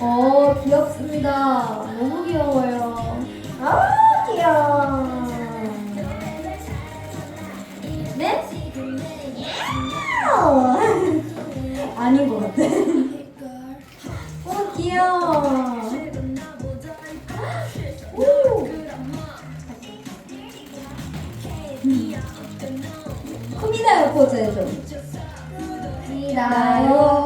어, 귀엽습니다. 너무 귀여워요. 아 귀여워. 네? 아닌 것 같아. 어, 귀여워. 오. 쿠미다요 포즈 해줘. 쿠미다요.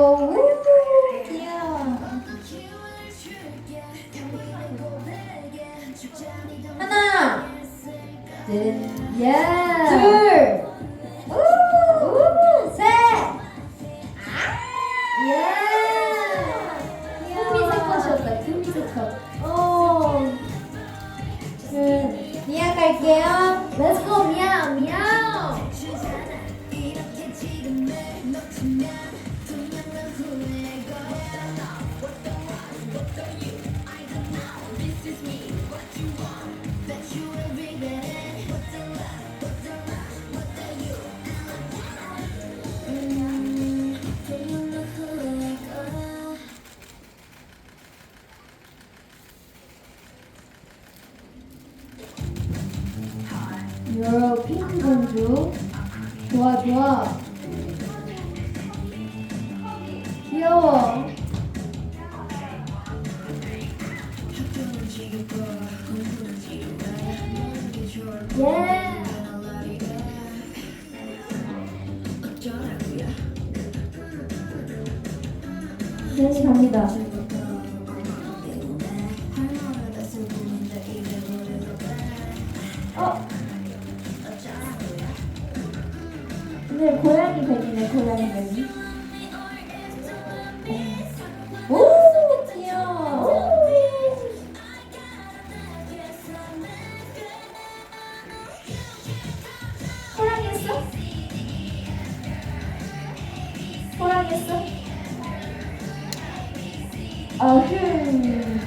둘, 예. 둘, 우. 우. 셋. 예. 컷이었다. 컷. 음, 갈게요. Let's go 미야 미야. 요 핑크 공주. 좋아 좋아. 귀여워. 예. 다시 갑니다. 근데 고양이 뱀이네 고양이 뱀이. 오 귀여워. 호랑이 했어? 호랑이 했어? 어흠.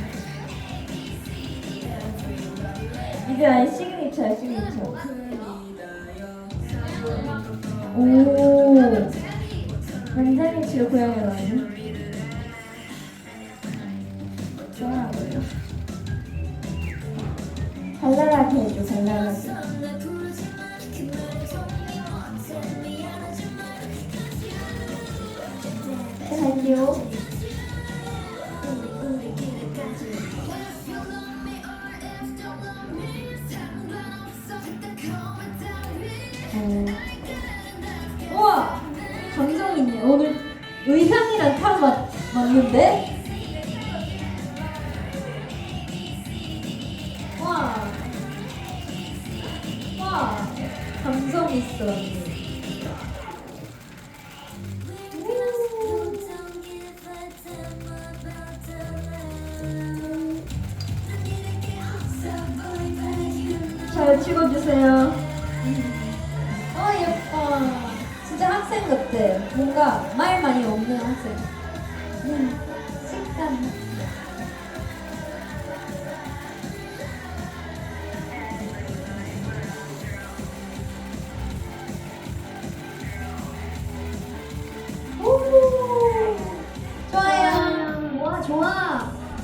이게 아니 시그니처야 시그니처. 오. 치료 고양이 나왔네. 좋아. 발랄하게 해줘 발랄하게. 네. 우와 감성 있네. 오늘 의상이랑 딱 맞, 맞는데? 와. 와. 감성 있어. 잘 찍어주세요. 학생 같아. 뭔가 말 많이 없는 학생. 음, 식감.